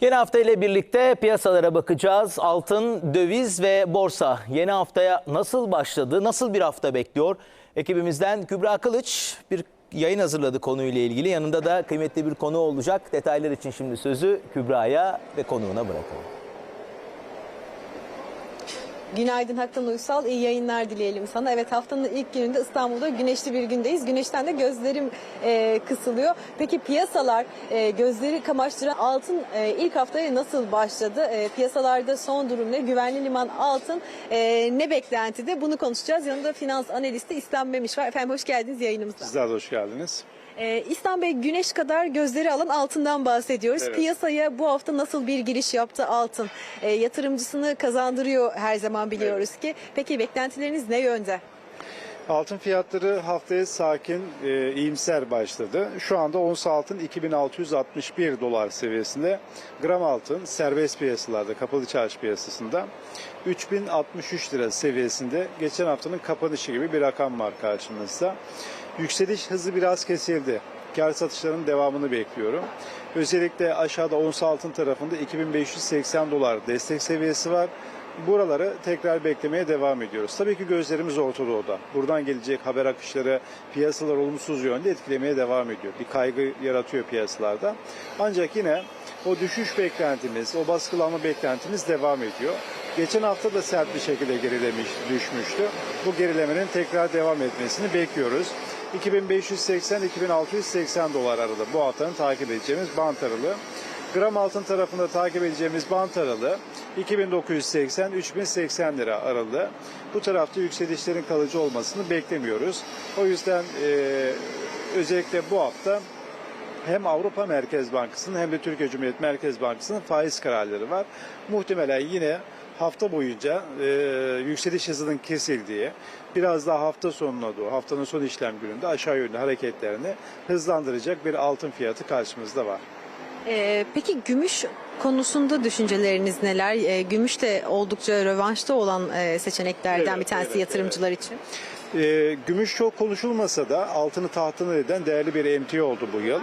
Yeni hafta ile birlikte piyasalara bakacağız. Altın, döviz ve borsa yeni haftaya nasıl başladı, nasıl bir hafta bekliyor? Ekibimizden Kübra Kılıç bir yayın hazırladı konuyla ilgili. Yanında da kıymetli bir konu olacak. Detaylar için şimdi sözü Kübra'ya ve konuğuna bırakalım. Günaydın Haktan Uysal. İyi yayınlar dileyelim sana. Evet haftanın ilk gününde İstanbul'da güneşli bir gündeyiz. Güneşten de gözlerim e, kısılıyor. Peki piyasalar e, gözleri kamaştıran altın e, ilk haftaya nasıl başladı? E, piyasalarda son durum ne? Güvenli liman altın e, ne beklentide? Bunu konuşacağız. Yanında finans analisti İslam Memiş var. Efendim hoş geldiniz yayınımıza. Sizler de hoş geldiniz. Ee, İslam Bey güneş kadar gözleri alan altından bahsediyoruz. Evet. Piyasaya bu hafta nasıl bir giriş yaptı altın? Ee, yatırımcısını kazandırıyor her zaman biliyoruz ki. Peki beklentileriniz ne yönde? Altın fiyatları haftaya sakin, e, iyimser başladı. Şu anda ons altın 2661 dolar seviyesinde. Gram altın serbest piyasalarda, kapalı çarşı piyasasında 3063 lira seviyesinde. Geçen haftanın kapanışı gibi bir rakam var karşımızda. Yükseliş hızı biraz kesildi. Kar satışlarının devamını bekliyorum. Özellikle aşağıda ons altın tarafında 2580 dolar destek seviyesi var. Buraları tekrar beklemeye devam ediyoruz. Tabii ki gözlerimiz Orta Doğu'da. Buradan gelecek haber akışları piyasalar olumsuz yönde etkilemeye devam ediyor. Bir kaygı yaratıyor piyasalarda. Ancak yine o düşüş beklentimiz, o baskılanma beklentimiz devam ediyor. Geçen hafta da sert bir şekilde gerilemiş, düşmüştü. Bu gerilemenin tekrar devam etmesini bekliyoruz. 2580-2680 dolar arada bu haftanın takip edeceğimiz bant aralığı. Gram altın tarafında takip edeceğimiz bant aralığı 2980-3080 lira aralığı. Bu tarafta yükselişlerin kalıcı olmasını beklemiyoruz. O yüzden eee, özellikle bu hafta hem Avrupa Merkez Bankası'nın hem de Türkiye Cumhuriyet Merkez Bankası'nın faiz kararları var. Muhtemelen yine hafta boyunca e, yükseliş hızının kesildiği, biraz daha hafta sonuna doğru, haftanın son işlem gününde aşağı yönlü hareketlerini hızlandıracak bir altın fiyatı karşımızda var. Ee, peki gümüş konusunda düşünceleriniz neler? Ee, gümüş de oldukça rövanşta olan e, seçeneklerden Evet, bir tanesi evet, yatırımcılar için. E, gümüş çok konuşulmasa da altını tahtına eden değerli bir emtia oldu bu yıl.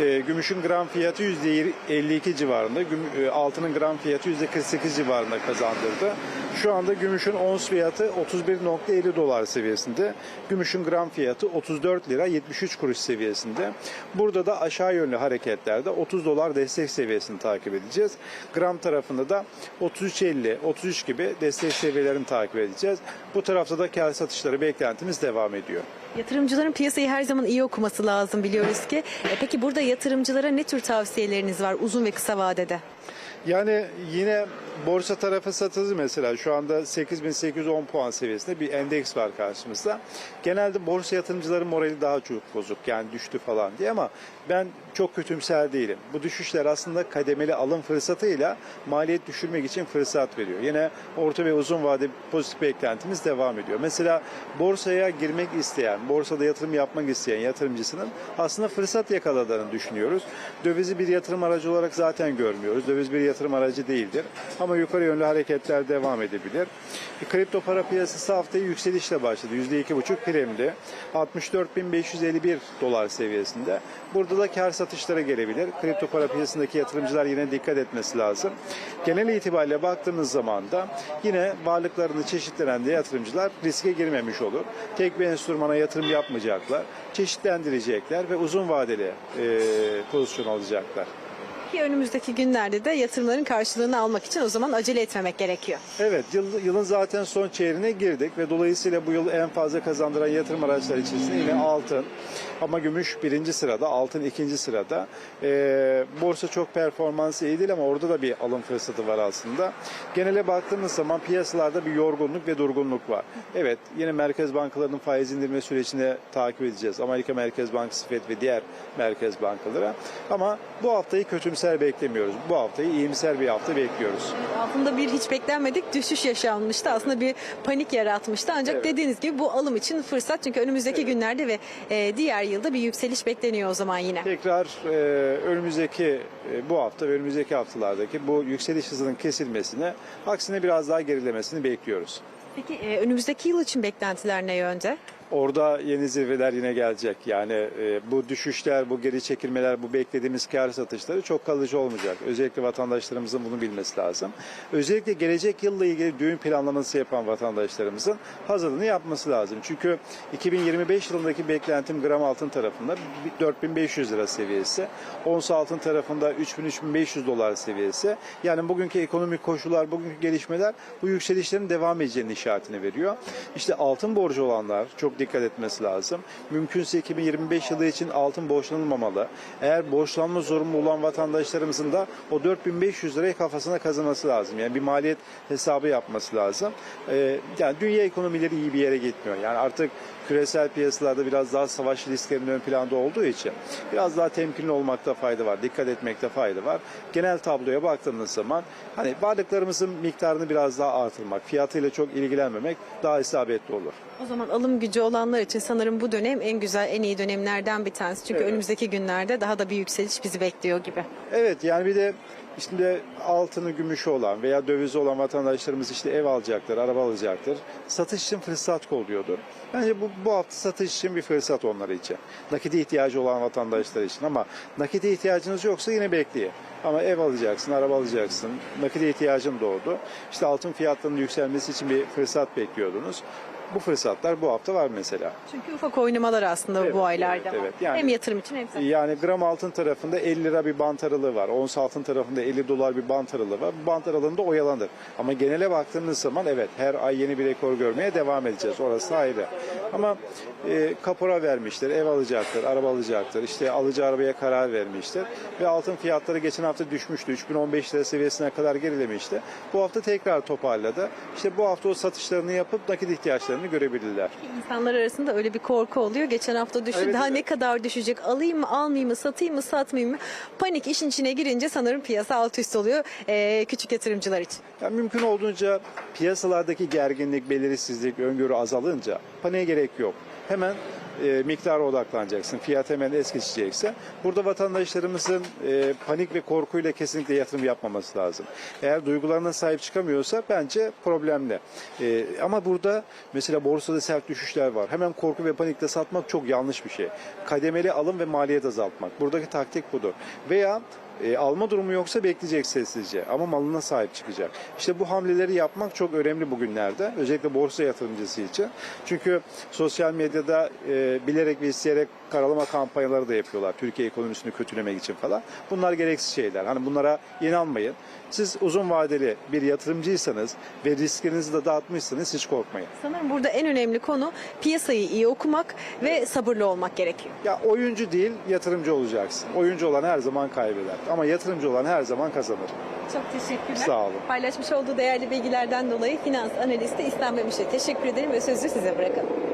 E, gümüşün gram fiyatı %52 civarında, e, altının gram fiyatı %48 civarında kazandırdı. Şu anda gümüşün ons fiyatı 31.50 dolar seviyesinde. Gümüşün gram fiyatı 34 lira 73 kuruş seviyesinde. Burada da aşağı yönlü hareketlerde 30 dolar destek seviyesini takip edeceğiz. Gram tarafında da 33.50, 33 gibi destek seviyelerini takip edeceğiz. Bu tarafta da kar satışları beklentimiz devam ediyor. Yatırımcıların piyasayı her zaman iyi okuması lazım biliyoruz ki. E, peki burada yatırımcılara ne tür tavsiyeleriniz var uzun ve kısa vadede? Yani yine borsa tarafı satıldı mesela şu anda 8810 puan seviyesinde bir endeks var karşımızda. Genelde borsa yatırımcıların morali daha çok bozuk yani düştü falan diye ama ben çok kötümser değilim. Bu düşüşler aslında kademeli alım fırsatıyla maliyet düşürmek için fırsat veriyor. Yine orta ve uzun vade pozitif beklentimiz devam ediyor. Mesela borsaya girmek isteyen, borsada yatırım yapmak isteyen yatırımcısının aslında fırsat yakaladığını düşünüyoruz. Dövizi bir yatırım aracı olarak zaten görmüyoruz. Döviz bir yatırım aracı değildir. Ama yukarı yönlü hareketler devam edebilir. E, Kripto para piyasası haftayı yükselişle başladı. %2,5 primli. 64.551 dolar seviyesinde. Burada da kar satışlara gelebilir. Kripto para piyasasındaki yatırımcılar yine dikkat etmesi lazım. Genel itibariyle baktığımız zaman da yine varlıklarını çeşitlendiği yatırımcılar riske girmemiş olur. Tek bir enstrümana yatırım yapmayacaklar. Çeşitlendirecekler ve uzun vadeli e, pozisyon alacaklar. Ki önümüzdeki günlerde de yatırımların karşılığını almak için o zaman acele etmemek gerekiyor. Evet, yıl, yılın zaten son çeyreğine girdik ve dolayısıyla bu yıl en fazla kazandıran yatırım araçları içerisinde yine altın. Ama gümüş birinci sırada, altın ikinci sırada. Ee, borsa çok performansı iyi değil ama orada da bir alım fırsatı var aslında. Genele baktığımız zaman piyasalarda bir yorgunluk ve durgunluk var. Evet, yine merkez bankalarının faiz indirme sürecini takip edeceğiz. Amerika Merkez Bankası FED ve diğer merkez bankalara. Ama bu haftayı kötümser beklemiyoruz. Bu haftayı iyimser bir hafta bekliyoruz. Altında bir hiç beklenmedik düşüş yaşanmıştı. Aslında bir panik yaratmıştı. Ancak Evet. dediğiniz gibi bu alım için fırsat. Çünkü önümüzdeki günlerde ve e, diğer yılda bir yükseliş bekleniyor o zaman yine. Tekrar e, önümüzdeki e, bu hafta ve önümüzdeki haftalardaki bu yükseliş hızının kesilmesine, aksine biraz daha gerilemesini bekliyoruz. Peki e, önümüzdeki yıl için beklentiler ne yönde? Orada yeni zirveler yine gelecek. Yani e, bu düşüşler, bu geri çekilmeler, bu beklediğimiz kar satışları çok kalıcı olmayacak. Özellikle vatandaşlarımızın bunu bilmesi lazım. Özellikle gelecek yılla ilgili düğün planlaması yapan vatandaşlarımızın hazırlığını yapması lazım. Çünkü 2025 yılındaki beklentim gram altın tarafında 4500 lira seviyesi. Ons altın tarafında 3000-3500 dolar seviyesi. Yani bugünkü ekonomik koşullar, bugünkü gelişmeler bu yükselişlerin devam edeceğinin işaretini veriyor. İşte altın borcu olanlar çok dikkat etmesi lazım. Mümkünse 2025 yılı için altın borçlanılmamalı. Eğer borçlanma zorunlu olan vatandaşlarımızın da o 4500 lirayı kafasına kazanması lazım. Yani bir maliyet hesabı yapması lazım. Ee, yani dünya ekonomileri iyi bir yere gitmiyor. Yani artık küresel piyasalarda biraz daha savaş risklerinin ön planda olduğu için biraz daha temkinli olmakta fayda var. Dikkat etmekte fayda var. Genel tabloya baktığımız zaman hani varlıklarımızın miktarını biraz daha artırmak, fiyatıyla çok ilgilenmemek daha isabetli olur. O zaman alım gücü olanlar için sanırım bu dönem en güzel, en iyi dönemlerden bir tanesi. Çünkü Evet. önümüzdeki günlerde daha da bir yükseliş bizi bekliyor gibi. Evet yani bir de işte altını gümüşü olan veya dövizi olan vatandaşlarımız işte ev alacaktır, araba alacaktır. Satış için fırsat kolluyordur. Bence bu, bu hafta satış için bir fırsat onlar için. Nakite ihtiyacı olan vatandaşlar için ama nakite ihtiyacınız yoksa yine bekleyin. Ama ev alacaksın, araba alacaksın, nakite ihtiyacın doğdu. İşte altın fiyatlarının yükselmesi için bir fırsat bekliyordunuz. Bu fırsatlar bu hafta var mesela. Çünkü ufak oynamalar aslında Evet, bu aylarda evet, evet. Yani- hem yatırım için hem satış. Yani gram altın tarafında 50 lira bir bant aralığı var. Ons altın tarafında 50 dolar bir bant aralığı var. Bu bant aralığında oyalanır. Ama genele baktığımız zaman evet her ay yeni bir rekor görmeye devam edeceğiz. Orası ayrı. Ama e, kapora vermiştir, ev alacaktır, araba alacaktır. İşte alıcı arabaya karar vermiştir. Ve altın fiyatları geçen hafta düşmüştü. 3015 lira seviyesine kadar gerilemişti. Bu hafta tekrar toparladı. İşte bu hafta o satışlarını yapıp nakit ihtiyaçlarını görebilirler. İnsanlar arasında öyle bir korku oluyor. Geçen hafta düştü. Evet, Daha evet. ne kadar düşecek? Alayım mı, almayayım mı, satayım mı, satmayayım mı? Panik işin içine girince sanırım piyasa alt üst oluyor ee, küçük yatırımcılar için. Yani mümkün olduğunca piyasalardaki gerginlik, belirsizlik, öngörü azalınca paniğe gerek yok. Hemen e, miktara odaklanacaksın. Fiyat hemen es geçecekse. Burada vatandaşlarımızın e, panik ve korkuyla kesinlikle yatırım yapmaması lazım. Eğer duygularına sahip çıkamıyorsa bence problemli. E, ama burada mesela borsada sert düşüşler var. Hemen korku ve panikle satmak çok yanlış bir şey. Kademeli alım ve maliyet azaltmak. Buradaki taktik budur. Veya e, alma durumu yoksa bekleyecek sessizce ama malına sahip çıkacak. İşte bu hamleleri yapmak çok önemli bugünlerde. Özellikle borsa yatırımcısı için. Çünkü sosyal medyada e, bilerek ve isteyerek karalama kampanyaları da yapıyorlar. Türkiye ekonomisini kötülemek için falan. Bunlar gereksiz şeyler. Hani bunlara inanmayın. Siz uzun vadeli bir yatırımcıysanız ve risklerinizi de dağıtmışsanız hiç korkmayın. Sanırım burada en önemli konu piyasayı iyi okumak ve sabırlı olmak gerekiyor. Ya oyuncu değil yatırımcı olacaksın. Oyuncu olan her zaman kaybeder. Ama yatırımcı olan her zaman kazanır. Çok teşekkürler. Sağ olun. Paylaşmış olduğu değerli bilgilerden dolayı finans analisti İslam Memiş'e teşekkür ederim ve sözü size bırakalım.